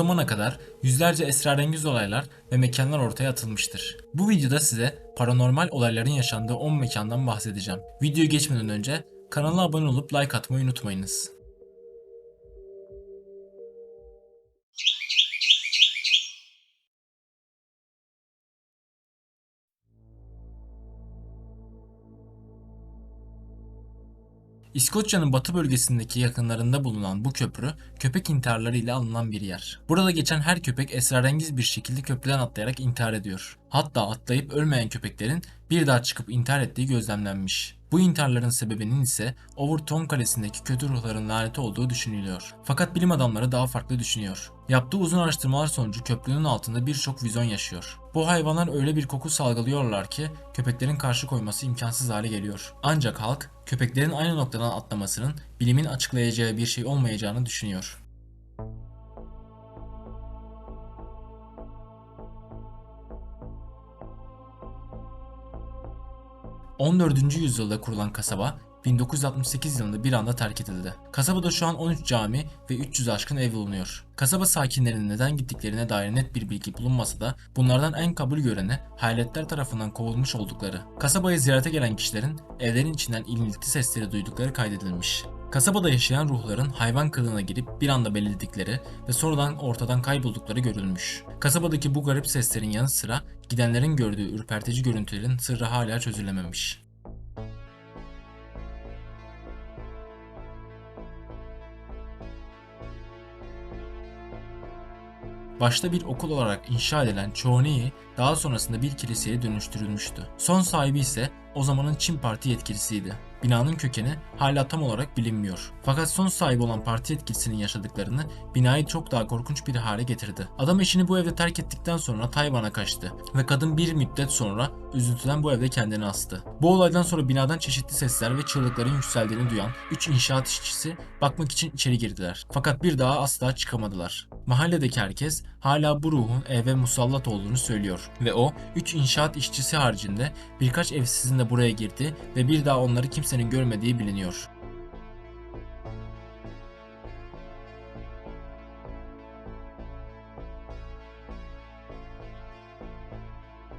Zamana kadar yüzlerce esrarengiz olaylar ve mekanlar ortaya atılmıştır. Bu videoda size paranormal olayların yaşandığı 10 mekandan bahsedeceğim. Videoya geçmeden önce kanala abone olup like atmayı unutmayınız. İskoçya'nın batı bölgesindeki yakınlarında bulunan bu köprü köpek intiharları ile alınan bir yer. Burada geçen her köpek esrarengiz bir şekilde köprüden atlayarak intihar ediyor. Hatta atlayıp ölmeyen köpeklerin bir daha çıkıp intihar ettiği gözlemlenmiş. Bu intiharların sebebinin ise Overton Kalesi'ndeki kötü ruhların laneti olduğu düşünülüyor. Fakat bilim adamları daha farklı düşünüyor. Yaptığı uzun araştırmalar sonucu köprünün altında birçok vizyon yaşıyor. Bu hayvanlar öyle bir koku salgılıyorlar ki köpeklerin karşı koyması imkansız hale geliyor. Ancak halk köpeklerin aynı noktadan atlamasının bilimin açıklayacağı bir şey olmayacağını düşünüyor. ...14. yüzyılda kurulan kasaba 1968 yılında bir anda terk edildi. Kasabada şu an 13 cami ve 300 aşkın ev bulunuyor. Kasaba sakinlerinin neden gittiklerine dair net bir bilgi bulunmasa da bunlardan en kabul göreni hayaletler tarafından kovulmuş oldukları. Kasabaya ziyarete gelen kişilerin evlerin içinden inilti sesleri duydukları kaydedilmiş. Kasabada yaşayan ruhların hayvan kılığına girip bir anda belirdikleri ve sonradan ortadan kayboldukları görülmüş. Kasabadaki bu garip seslerin yanı sıra gidenlerin gördüğü ürpertici görüntülerin sırrı hala çözülememiş. Başta bir okul olarak inşa edilen Choneyi daha sonrasında bir kiliseye dönüştürülmüştü. Son sahibi ise o zamanın Çin Parti yetkilisiydi. Binanın kökeni hala tam olarak bilinmiyor. Fakat son sahibi olan parti yetkilisinin yaşadıklarını binayı çok daha korkunç bir hale getirdi. Adam eşini bu evde terk ettikten sonra Tayvan'a kaçtı ve kadın bir müddet sonra üzüntüden bu evde kendini astı. Bu olaydan sonra binadan çeşitli sesler ve çığlıkların yükseldiğini duyan 3 inşaat işçisi bakmak için içeri girdiler. Fakat bir daha asla çıkamadılar. Mahalledeki herkes hala bu ruhun eve musallat olduğunu söylüyor ve o 3 inşaat işçisi haricinde birkaç evsizin de buraya girdi ve bir daha onları kimsenin görmediği biliniyor.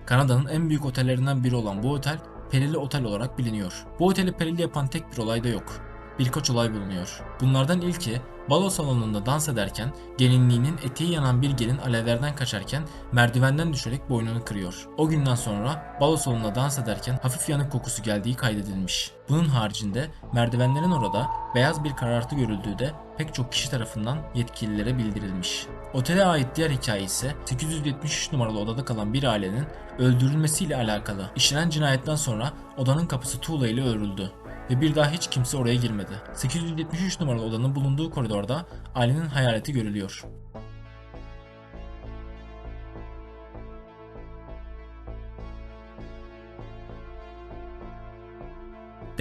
Kanada'nın en büyük otellerinden biri olan bu otel Perili Otel olarak biliniyor. Bu oteli perili yapan tek bir olay da yok. Birkaç olay bulunuyor. Bunlardan ilki balo salonunda dans ederken gelinliğinin eteği yanan bir gelin alevlerden kaçarken merdivenden düşerek boynunu kırıyor. O günden sonra balo salonunda dans ederken hafif yanık kokusu geldiği kaydedilmiş. Bunun haricinde merdivenlerin orada beyaz bir karartı görüldüğü de pek çok kişi tarafından yetkililere bildirilmiş. Otele ait diğer hikaye ise 873 numaralı odada kalan bir ailenin öldürülmesiyle alakalı. İşlenen cinayetten sonra odanın kapısı tuğla ile örüldü ve bir daha hiç kimse oraya girmedi. 873 numaralı odanın bulunduğu koridorda ailenin hayaleti görülüyor.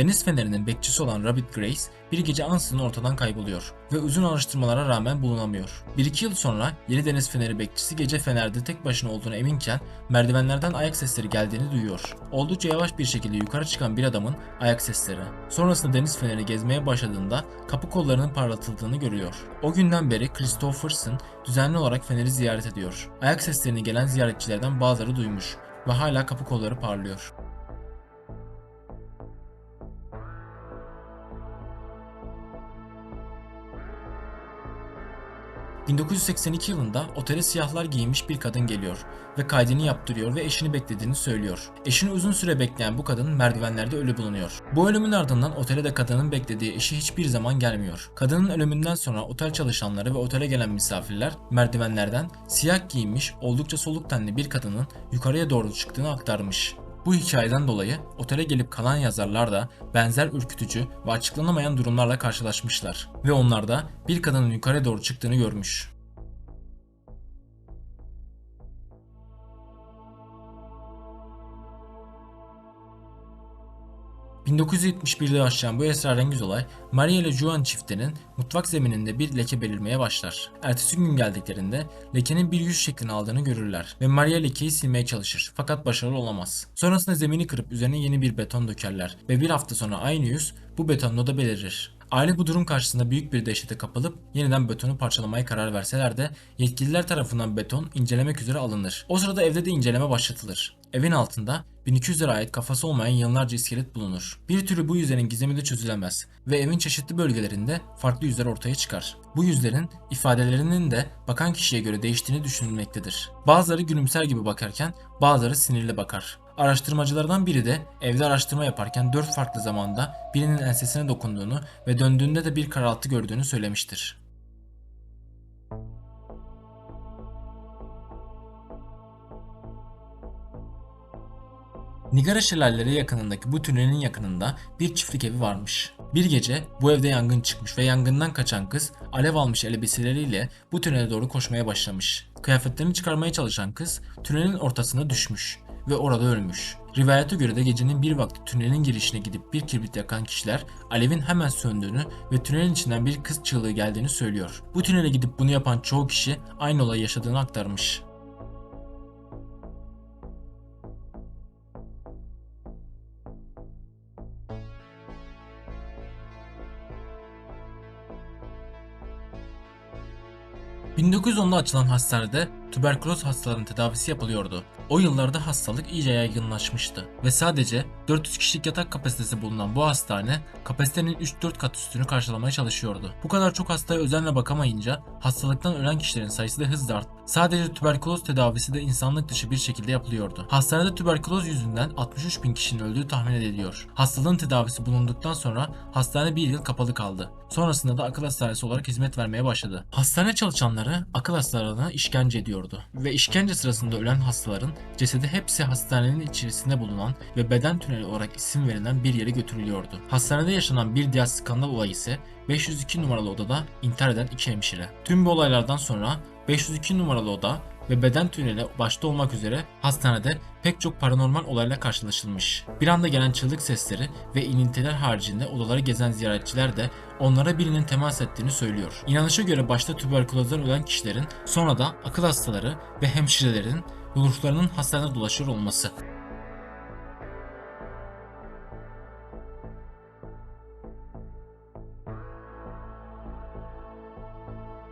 Deniz fenerinin bekçisi olan Rabbit Grace bir gece ansızın ortadan kayboluyor ve uzun araştırmalara rağmen bulunamıyor. 1-2 yıl sonra yeni deniz feneri bekçisi gece fenerde tek başına olduğunu eminken merdivenlerden ayak sesleri geldiğini duyuyor. Oldukça yavaş bir şekilde yukarı çıkan bir adamın ayak sesleri. Sonrasında deniz feneri gezmeye başladığında kapı kollarının parlatıldığını görüyor. O günden beri Christopherson düzenli olarak feneri ziyaret ediyor. Ayak seslerini gelen ziyaretçilerden bazıları duymuş ve hala kapı kolları parlıyor. 1982 yılında otele siyahlar giymiş bir kadın geliyor ve kaydını yaptırıyor ve eşini beklediğini söylüyor. Eşini uzun süre bekleyen bu kadın merdivenlerde ölü bulunuyor. Bu ölümün ardından otele de kadının beklediği eşi hiçbir zaman gelmiyor. Kadının ölümünden sonra otel çalışanları ve otele gelen misafirler merdivenlerden siyah giyinmiş oldukça soluk tenli bir kadının yukarıya doğru çıktığını aktarmış. Bu hikayeden dolayı otele gelip kalan yazarlar da benzer ürkütücü ve açıklanamayan durumlarla karşılaşmışlar ve onlar da bir kadının yukarı doğru çıktığını görmüş. ...1971'de başlayan bu esrarengiz olay... ...Maria ile Juan çiftinin mutfak zemininde bir leke belirmeye başlar. Ertesi gün geldiklerinde lekenin bir yüz şeklini aldığını görürler ve Maria lekeyi silmeye çalışır fakat başarılı olamaz. Sonrasında zemini kırıp üzerine yeni bir beton dökerler ve bir hafta sonra aynı yüz bu betonda da belirir. Aile bu durum karşısında büyük bir dehşete kapılıp yeniden betonu parçalamaya karar verseler de yetkililer tarafından beton incelemek üzere alınır. O sırada evde de inceleme başlatılır. Evin altında 1200'lere ait kafası olmayan yıllarca iskelet bulunur. Bir türlü bu yüzlerin gizemi de çözülemez ve evin çeşitli bölgelerinde farklı yüzler ortaya çıkar. Bu yüzlerin ifadelerinin de bakan kişiye göre değiştiğini düşünülmektedir. Bazıları gülümser gibi bakarken bazıları sinirli bakar. Araştırmacılardan biri de evde araştırma yaparken dört farklı zamanda birinin ensesine dokunduğunu ve döndüğünde de bir karaltı gördüğünü söylemiştir. Nigara şelaleleri yakınındaki bu tünelin yakınında bir çiftlik evi varmış. Bir gece bu evde yangın çıkmış ve yangından kaçan kız alev almış elbiseleriyle bu tünele doğru koşmaya başlamış. Kıyafetlerini çıkarmaya çalışan kız tünelin ortasına düşmüş ve orada ölmüş. Rivayete göre de gecenin bir vakti tünelin girişine gidip bir kibrit yakan kişiler alevin hemen söndüğünü ve tünelin içinden bir kız çığlığı geldiğini söylüyor. Bu tünele gidip bunu yapan çoğu kişi aynı olayı yaşadığını aktarmış. ...1910'da açılan hastanede tüberküloz hastalarının tedavisi yapılıyordu. O yıllarda hastalık iyice yaygınlaşmıştı ve sadece 400 kişilik yatak kapasitesi bulunan bu hastane kapasitenin 3-4 kat üstünü karşılamaya çalışıyordu. Bu kadar çok hastaya özenle bakamayınca hastalıktan ölen kişilerin sayısı da hızla arttı. Sadece tüberküloz tedavisi de insanlık dışı bir şekilde yapılıyordu. Hastanede tüberküloz yüzünden 63 bin kişinin öldüğü tahmin ediliyor. Hastalığın tedavisi bulunduktan sonra hastane bir yıl kapalı kaldı. Sonrasında da akıl hastanesi olarak hizmet vermeye başladı. Hastane çalışanları akıl hastalarına işkence ediyordu ve işkence sırasında ölen hastaların cesedi hepsi hastanenin içerisinde bulunan ve beden tüneli olarak isim verilen bir yere götürülüyordu. Hastanede yaşanan bir diğer skandal olay ise 502 numaralı odada intihar eden iki hemşire. Tüm bu olaylardan sonra 502 numaralı oda ve beden tüneli başta olmak üzere hastanede pek çok paranormal olayla karşılaşılmış. Bir anda gelen çığlık sesleri ve inintiler haricinde odaları gezen ziyaretçiler de onlara birinin temas ettiğini söylüyor. İnanışa göre başta tüberkülozdan ölen kişilerin sonra da akıl hastaları ve hemşirelerin ruhlarının hastanede dolaşıyor olması.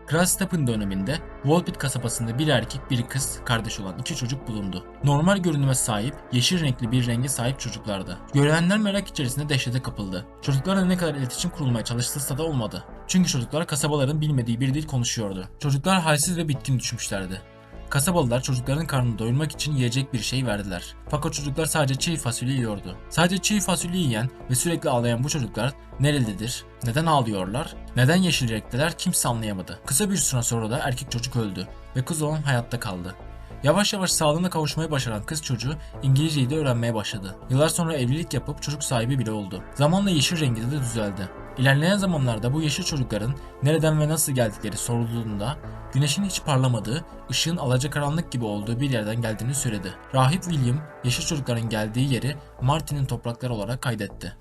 Kral döneminde Volpit kasabasında bir erkek bir kız kardeş olan iki çocuk bulundu. Normal görünüme sahip, yeşil renkli bir renge sahip çocuklardı. Görenler merak içerisinde dehşete kapıldı. Çocuklarla ne kadar iletişim kurulmaya çalışılsa da olmadı. Çünkü çocuklar kasabaların bilmediği bir dil konuşuyordu. Çocuklar halsiz ve bitkin düşmüşlerdi. Kasabalılar çocukların karnını doyurmak için yiyecek bir şey verdiler. Fakat çocuklar sadece çiğ fasulye yiyordu. Sadece çiğ fasulye yiyen ve sürekli ağlayan bu çocuklar nerelidir? Neden ağlıyorlar? Neden yeşil renkteler? Kimse anlayamadı. Kısa bir süre sonra da erkek çocuk öldü ve kız olan hayatta kaldı. Yavaş yavaş sağlığına kavuşmayı başaran kız çocuğu İngilizceyi de öğrenmeye başladı. Yıllar sonra evlilik yapıp çocuk sahibi bile oldu. Zamanla yeşil rengi de düzeldi. İlerleyen zamanlarda bu yeşil çocukların nereden ve nasıl geldikleri sorulduğunda güneşin hiç parlamadığı, ışığın alacakaranlık gibi olduğu bir yerden geldiğini söyledi. Rahip William, yeşil çocukların geldiği yeri Martin'in toprakları olarak kaydetti.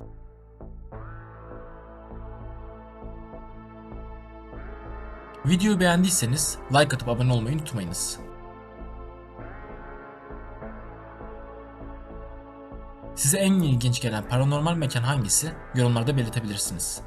Videoyu beğendiyseniz like atıp abone olmayı unutmayınız. Size en ilginç gelen paranormal mekan hangisi? Yorumlarda belirtebilirsiniz.